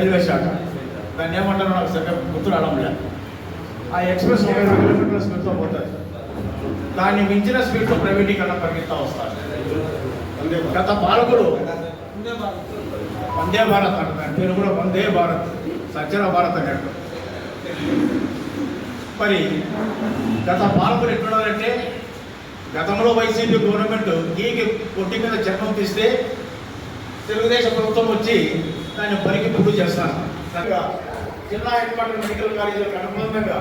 Railway శాఖ. దాన్ని ఏమంటారో నాకు సరిగ్గా గుర్తు రావడం లేదు. ఆ ఎక్స్ప్రెస్ ఒక ఇరవై కిలోమీటర్ల స్పీడ్తో పోతుంది దాన్ని మించిన స్పీడ్తో ప్రైవేటీకరణ పరిగెత్తా వస్తారు. గత పాలకుడు వందే భారత్ అంట దాని పేరు కూడా వందే భారత్ సజ్జన భారత్ అన్నట్టు మరి గత పాలకులు ఎక్కడంటే గతంలో వైసీపీ గవర్నమెంట్ గీకి పొట్టి మీద జన్మం తీస్తే తెలుగుదేశం ప్రభుత్వం వచ్చి దాన్ని పనికి పూర్తి చేస్తాను జిల్లా హెడ్ క్వార్టర్ మెడికల్ కాలేజీలకు అనుబంధంగా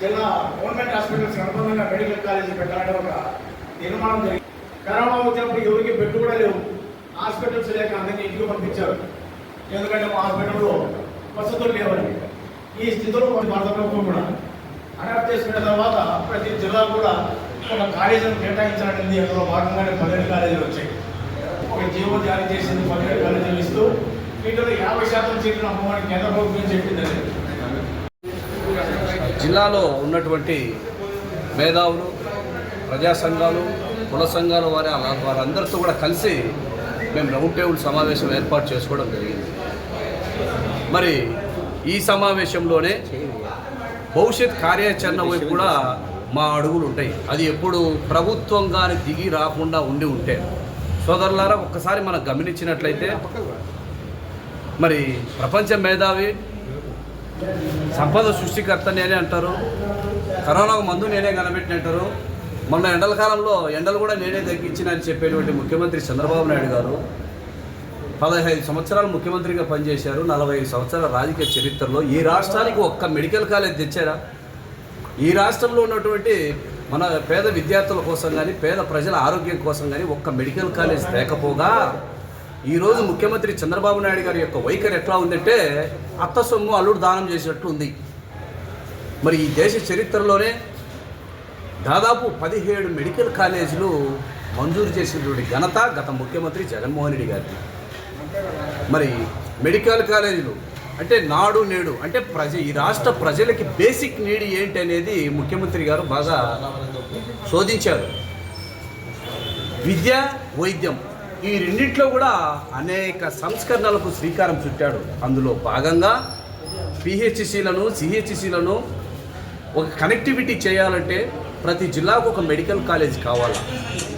జిల్లా గవర్నమెంట్ హాస్పిటల్స్ అనుబంధంగా మెడికల్ కాలేజీ పెట్టాలని ఒక నిర్మాణం జరిగింది. కరోనా వచ్చినప్పుడు ఎవరికి పెట్టు కూడా లేవు. హాస్పిటల్స్ లేక అందరినీ ఇంటికి పంపించారు. ఎందుకంటే మా హాస్పిటల్లో వసతులు లేవని. ఈ స్థితిలో భారత ప్రభుత్వం కూడా అడాప్ట్ చేసుకున్న తర్వాత ప్రతి జిల్లా కూడా ఒక కాలేజీని కేటాయించాలని అందులో భాగంగానే పదిహేడు కాలేజీలు వచ్చాయి. ఒక జీవో జారీ చేసింది పదిహేడు కాలేజీ వీటిలో యాభై శాతం అమ్మవారికి కేంద్ర ప్రభుత్వం జిల్లాలో ఉన్నటువంటి మేధావులు ప్రజా సంఘాలు కుల సంఘాల వారి అలా వారందరితో కూడా కలిసి మేము రౌండ్ టేబుల్ సమావేశం ఏర్పాటు చేసుకోవడం జరిగింది. మరి ఈ సమావేశంలోనే భవిష్యత్ కార్యాచరణ వైపు కూడా మా అడుగులు ఉంటాయి. అది ఎప్పుడు ప్రభుత్వం కానీ దిగి రాకుండా ఉండి ఉంటే. సోదరులారా ఒక్కసారి మనం గమనించినట్లయితే మరి ప్రపంచ మేధావి సంపద సృష్టికర్త నేనే అంటారు. కరోనాకు మందు నేనే కనబెట్టినట్టారు మొన్న ఎండల కాలంలో ఎండలు కూడా నేనే తగ్గించినని చెప్పేటువంటి ముఖ్యమంత్రి చంద్రబాబు నాయుడు గారు పదహైదు సంవత్సరాలు ముఖ్యమంత్రిగా పనిచేశారు. నలభై ఐదు సంవత్సరాల రాజకీయ చరిత్రలో ఈ రాష్ట్రానికి ఒక్క మెడికల్ కాలేజ్ తెచ్చారా? ఈ రాష్ట్రంలో ఉన్నటువంటి మన పేద విద్యార్థుల కోసం కానీ పేద ప్రజల ఆరోగ్యం కోసం కానీ ఒక్క మెడికల్ కాలేజ్ లేకపోగా ఈరోజు ముఖ్యమంత్రి చంద్రబాబు నాయుడు గారి యొక్క వైఖరి ఎట్లా ఉందంటే అత్త సొమ్ము అల్లుడు దానం చేసినట్టు ఉంది. మరి ఈ దేశ చరిత్రలోనే దాదాపు పదిహేడు మెడికల్ కాలేజీలు మంజూరు చేసినటువంటి ఘనత గత ముఖ్యమంత్రి జగన్మోహన్ రెడ్డి గారిది. మరి మెడికల్ కాలేజీలు అంటే నాడు నేడు అంటే ప్రజ ఈ రాష్ట్ర ప్రజలకి బేసిక్ నీడ్ ఏంటి అనేది ముఖ్యమంత్రి గారు బాగా శోధించారు. విద్య వైద్యం ఈ రెండింటిలో కూడా అనేక సంస్కరణలకు శ్రీకారం చుట్టాడు. అందులో భాగంగా పిహెచ్సిలను సిహెచ్సిలను ఒక కనెక్టివిటీ చేయాలంటే ప్రతి జిల్లాకు ఒక మెడికల్ కాలేజ్ కావాలి?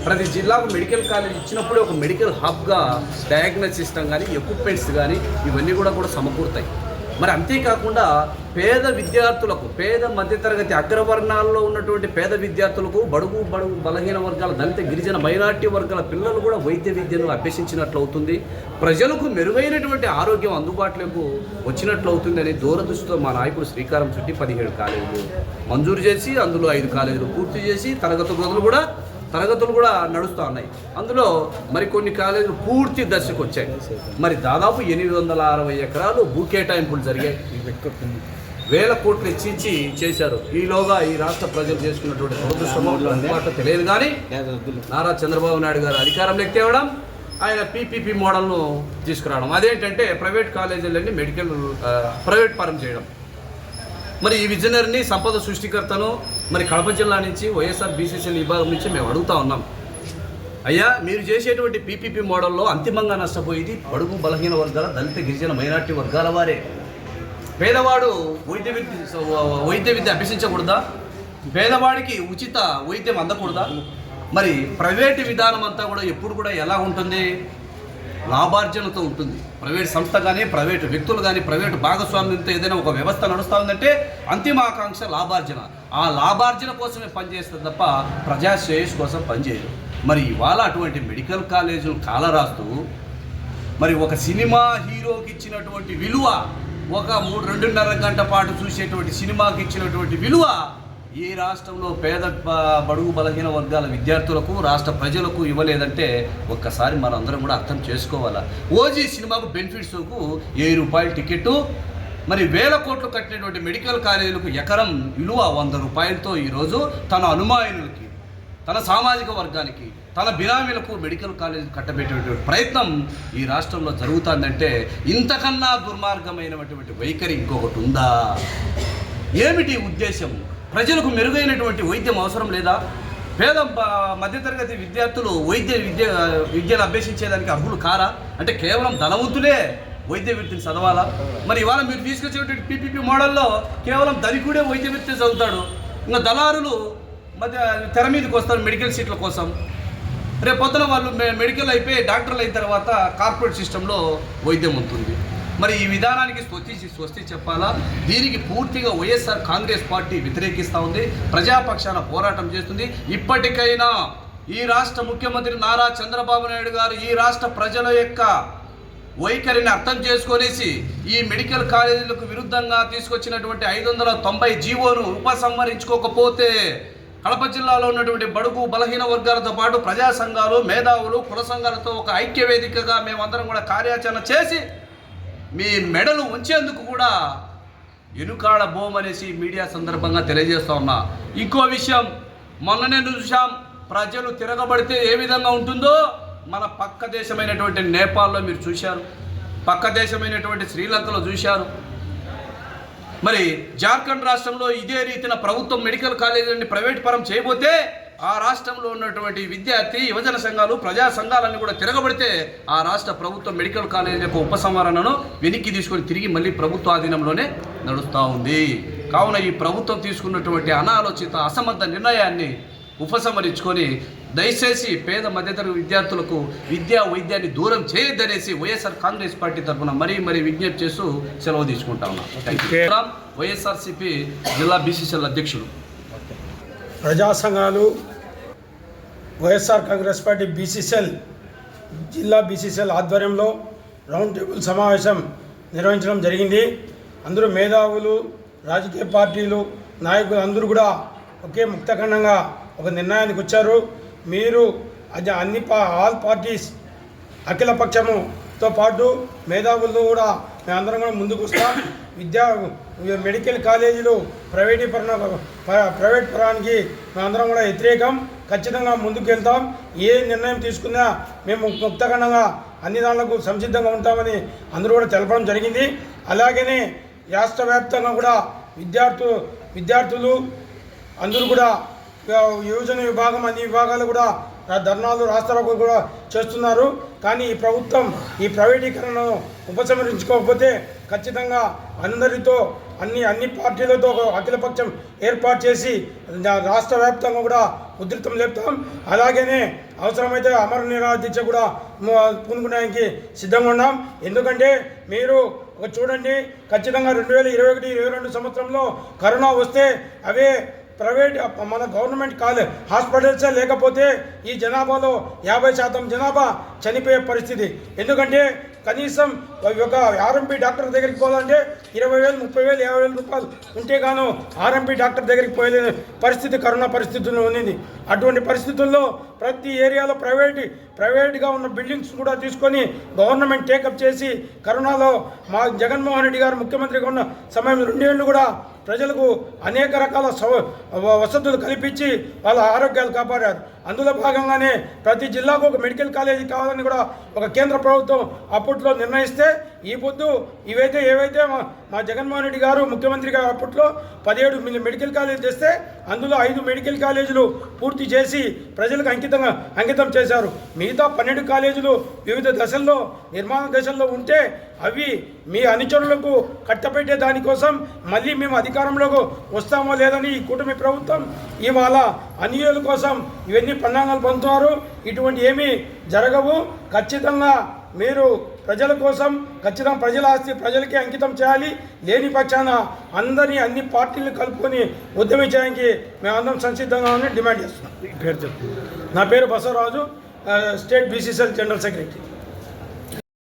ప్రతి జిల్లాకు మెడికల్ కాలేజ్ ఇచ్చినప్పుడు ఒక మెడికల్ హబ్గా డయాగ్నోస్ సిస్టమ్ కానీ ఎక్విప్మెంట్స్ కానీ ఇవన్నీ కూడా కూడా సమకూరుతాయి. మరి అంతేకాకుండా పేద విద్యార్థులకు పేద మధ్యతరగతి అగ్రవర్ణాల్లో ఉన్నటువంటి పేద విద్యార్థులకు బడుగు బడుగు బలహీన వర్గాల దళిత గిరిజన మైనార్టీ వర్గాల పిల్లలు కూడా వైద్య విద్యను అభ్యసించినట్లు అవుతుంది ప్రజలకు మెరుగైనటువంటి ఆరోగ్యం అందుబాటులోకి వచ్చినట్లు అవుతుందని దూరదృష్టితో మా నాయకుడు శ్రీకారం చుట్టి పదిహేడు కాలేజీలు మంజూరు చేసి అందులో ఐదు కాలేజీలు పూర్తి చేసి తరగతి గదులు కూడా తరగతులు కూడా నడుస్తూ ఉన్నాయి. అందులో మరి కొన్ని కాలేజీలు పూర్తి దశకు వచ్చాయి. మరి దాదాపు ఎనిమిది వందల అరవై ఎకరాలు భూ కేటాయింపులు జరిగాయి. వేల కోట్లు ఇచ్చించి చేశారు. ఈలోగా ఈ రాష్ట్ర ప్రజలు చేసుకున్నటువంటి దురదృష్టమో అందుబాటులో తెలియదు కానీ నారా చంద్రబాబు నాయుడు గారు అధికారంలోకి తేవడం ఆయన పీపీపీ మోడల్ను తీసుకురావడం. అదేంటంటే ప్రైవేట్ కాలేజీలన్నీ మెడికల్ ప్రైవేట్ పరం చేయడం. మరి ఈ విజనరీని సంపద సృష్టికర్తను మరి కడప జిల్లా నుంచి వైఎస్ఆర్ బీసీసీఎల్ విభాగం నుంచి మేము అడుగుతా ఉన్నాం. అయ్యా మీరు చేసేటువంటి పీపీపీ మోడల్లో అంతిమంగా నష్టపోయేది బడుగు బలహీన వర్గాల దళిత గిరిజన మైనార్టీ వర్గాల వారే. పేదవాడు వైద్య విద్య వైద్య విద్య అభ్యసించకూడదా? పేదవాడికి ఉచిత వైద్యం అందకూడదా? మరి ప్రైవేటు విధానం అంతా కూడా ఎప్పుడు కూడా ఎలా ఉంటుంది? లాభార్జనతో ఉంటుంది. ప్రైవేట్ సంస్థ కానీ ప్రైవేటు వ్యక్తులు కానీ ప్రైవేటు భాగస్వామ్యంతో ఏదైనా ఒక వ్యవస్థ నడుస్తూ ఉందంటే అంతిమ ఆకాంక్ష లాభార్జన. ఆ లాభార్జన కోసమే పనిచేస్తుంది తప్ప ప్రజా శ్రేయస్ కోసం పనిచేయదు మరి ఇవాళ అటువంటి మెడికల్ కాలేజీలు కాలరాస్తూ మరి ఒక సినిమా హీరోకి ఇచ్చినటువంటి విలువ ఒక మూడు రెండున్నర గంట పాటు చూసేటువంటి సినిమాకి ఇచ్చినటువంటి విలువ ఈ రాష్ట్రంలో పేద బడుగు బలహీన వర్గాల విద్యార్థులకు రాష్ట్ర ప్రజలకు ఇవ్వలేదంటే ఒక్కసారి మనందరం కూడా అర్థం చేసుకోవాలా? ఓజీ సినిమాకు బెనిఫిట్స్కు వెయ్యి రూపాయల టికెట్టు మరి వేల కోట్లు కట్టినటువంటి మెడికల్ కాలేజీలకు ఎకరం విలువ వంద రూపాయలతో ఈరోజు తన అనుమానులకి తన సామాజిక వర్గానికి తన బినామీలకు మెడికల్ కాలేజ్ కట్టబెట్టేటువంటి ప్రయత్నం ఈ రాష్ట్రంలో జరుగుతుందంటే ఇంతకన్నా దుర్మార్గమైనటువంటి వైఖరి ఇంకొకటి ఉందా? ఏమిటి ఉద్దేశం? ప్రజలకు మెరుగైనటువంటి వైద్యం అవసరం లేదా? పేద మధ్యతరగతి విద్యార్థులు వైద్య విద్య విద్యను అభ్యసించేదానికి అర్హులు కారా? అంటే కేవలం ధనవంతులే వైద్య వృత్తిని చదవాలా? మరి ఇవాళ మీరు తీసుకొచ్చేటువంటి పీపీపీ మోడల్లో కేవలం ధనికుడే వైద్య వృత్తి చదువుతాడు. ఇంకా దళారులు మధ్య తెర మీదకి వస్తారు మెడికల్ సీట్ల కోసం. రేపు పొద్దున వాళ్ళు మెడికల్ అయిపోయి డాక్టర్లు అయిన తర్వాత కార్పొరేట్ సిస్టంలో వైద్యం ఉంటుంది. మరి ఈ విధానానికి స్వస్తి స్వస్తి చెప్పాలా? దీనికి పూర్తిగా వైఎస్ఆర్ కాంగ్రెస్ పార్టీ వ్యతిరేకిస్తూ ఉంది ప్రజాపక్షాన పోరాటం చేస్తుంది. ఇప్పటికైనా ఈ రాష్ట్ర ముఖ్యమంత్రి నారా చంద్రబాబు నాయుడు గారు ఈ రాష్ట్ర ప్రజల యొక్క వైఖరిని అర్థం చేసుకొనేసి ఈ మెడికల్ కాలేజీలకు విరుద్ధంగా తీసుకొచ్చినటువంటి ఐదు వందల తొంభై జీవోను ఉపసంహరించుకోకపోతే కడప జిల్లాలో ఉన్నటువంటి బడుగు బలహీన వర్గాలతో పాటు ప్రజా సంఘాలు మేధావులు కుల సంఘాలతో ఒక ఐక్యవేదికగా మేమందరం కూడా కార్యాచరణ చేసి మీ మెడలు ఉంచేందుకు కూడా ఎనుకాడ బోమ్ అనేసి మీడియా సందర్భంగా తెలియజేస్తా ఉన్నా. ఇంకో విషయం మొన్ననే చూసాం ప్రజలు తిరగబడితే ఏ విధంగా ఉంటుందో మన పక్క దేశమైనటువంటి నేపాల్లో మీరు చూశారు పక్క దేశమైనటువంటి శ్రీలంకలో చూశారు. మరి జార్ఖండ్ రాష్ట్రంలో ఇదే రీతిన ప్రభుత్వం మెడికల్ కాలేజీని ప్రైవేట్ పరం చేయబోతే ఆ రాష్ట్రంలో ఉన్నటువంటి విద్యార్థి యువజన సంఘాలు ప్రజా సంఘాలన్నీ కూడా తిరగబడితే ఆ రాష్ట్ర ప్రభుత్వం మెడికల్ కాలేజీ యొక్క ఉపసంహరణను వెనక్కి తీసుకొని తిరిగి మళ్ళీ ప్రభుత్వ ఆధీనంలోనే నడుస్తూ ఉంది. కావున ఈ ప్రభుత్వం తీసుకున్నటువంటి అనాలోచిత అసమర్థ నిర్ణయాన్ని ఉపసంహరించుకొని దయచేసి పేద మధ్యతరగతి విద్యార్థులకు విద్యా వైద్యాన్ని దూరం చేయొద్దనేసి వైఎస్ఆర్ కాంగ్రెస్ పార్టీ తరఫున మరీ మరీ విజ్ఞప్తి చేస్తూ సెలవు తీసుకుంటా ఉన్నాం. వైఎస్ఆర్సీపీ జిల్లా బీసీసీఎల్ అధ్యక్షుడు ప్రజా సంఘాలు వైఎస్ఆర్ కాంగ్రెస్ పార్టీ బీసీసీఎల్ జిల్లా బీసీసీఎల్ ఆధ్వర్యంలో రౌండ్ టేబుల్ సమావేశం నిర్వహించడం జరిగింది. అందరూ మేధావులు రాజకీయ పార్టీలు నాయకులు అందరూ కూడా ఒకే ముక్తఖండంగా ఒక నిర్ణయానికి వచ్చారు. మీరు అది అన్ని పా ఆల్ పార్టీస్ అఖిల పక్షముతో పాటు మేధావులతో కూడా మేమందరం కూడా ముందుకు వస్తాం. విద్యా మెడికల్ కాలేజీలు ప్రైవేటీకరణ ప్రైవేట్ పరానికి మేమందరం కూడా వ్యతిరేకం. ఖచ్చితంగా ముందుకు వెళ్తాం ఏ నిర్ణయం తీసుకున్నా మేము ముక్తఖండంగా అన్ని దానిలకు సంసిద్ధంగా ఉంటామని అందరూ కూడా తెలపడం జరిగింది. అలాగనే రాష్ట్ర వ్యాప్తంగా కూడా విద్యార్థు విద్యార్థులు అందరూ కూడా యోజన యువజన విభాగం అన్ని విభాగాలు కూడా ధర్నాలు రాస్తారోకలు కూడా చేస్తున్నారు. కానీ ఈ ప్రభుత్వం ఈ ప్రైవేటీకరణను ఉపసంహరించుకోకపోతే ఖచ్చితంగా అందరితో అన్ని అన్ని పార్టీలతో ఒక అఖిలపక్షం ఏర్పాటు చేసి రాష్ట్ర వ్యాప్తంగా కూడా ఉధృతం లేపుతాం అలాగనే అవసరమైతే అమర నిరాదీక్ష కూడా పూనుకోవడానికి సిద్ధంగా ఉన్నాం. ఎందుకంటే మీరు ఒక చూడండి ఖచ్చితంగా రెండు వేల ఇరవై ఒకటి ఇరవై రెండు సంవత్సరంలో కరోనా వస్తే అవే ప్రైవేట్ మన గవర్నమెంట్ కాలే హాస్పిటల్సే లేకపోతే ఈ జనాభాలో యాభై శాతం జనాభా చనిపోయే పరిస్థితి. ఎందుకంటే కనీసం ఒక ఆర్ఎంపీ డాక్టర్ దగ్గరికి పోవాలంటే ఇరవై వేలు ముప్పై వేలు యాభై వేల రూపాయలు ఉంటే గాను ఆర్ఎంపీ డాక్టర్ దగ్గరికి పోయే పరిస్థితి కరోనా పరిస్థితుల్లో ఉంది అటువంటి పరిస్థితుల్లో ప్రతి ఏరియాలో ప్రైవేట్ ప్రైవేట్గా ఉన్న బిల్డింగ్స్ కూడా తీసుకొని గవర్నమెంట్ టేకప్ చేసి కరోనాలో మా జగన్మోహన్ రెడ్డి గారు ముఖ్యమంత్రిగా ఉన్న సమయం రెండేళ్ళు కూడా ప్రజలకు అనేక రకాల సౌ వసతులు కల్పించి వాళ్ళ ఆరోగ్యాలు కాపాడారు. అందులో భాగంగానే ప్రతి జిల్లాకు ఒక మెడికల్ కాలేజీ కావాలని కూడా ఒక కేంద్ర ప్రభుత్వం అప్పట్లో నిర్ణయిస్తే ఈ పొద్దు ఇవైతే ఏవైతే మా మా జగన్మోహన్ రెడ్డి గారు ముఖ్యమంత్రి గారు అప్పట్లో పదిహేడు మెడికల్ కాలేజీ తెస్తే అందులో ఐదు మెడికల్ కాలేజీలు పూర్తి చేసి ప్రజలకు అంకితంగా అంకితం చేశారు. మిగతా పన్నెండు కాలేజీలు వివిధ దశల్లో నిర్మాణ దశల్లో ఉంటే అవి మీ అనుచరులకు కట్టపెట్టే దానికోసం మళ్ళీ మేము అధికారంలోకి వస్తామో లేదని ఈ కూటమి ప్రభుత్వం ఇవాళ అన్యుల కోసం ఇవన్నీ పన్నాగాలు పొందుతున్నారు ఇటువంటి ఏమీ జరగవు. ఖచ్చితంగా మీరు ప్రజల కోసం ఖచ్చితంగా ప్రజల ఆస్తి ప్రజలకే అంకితం చేయాలి. లేని పక్షాన అందరినీ అన్ని పార్టీలు కలుపుకొని ఉద్యమించడానికి మేమందరం సంసిద్ధంగా ఉండి డిమాండ్ చేస్తున్నాం. పేరు నా పేరు Basavaraju state BCCL general secretary.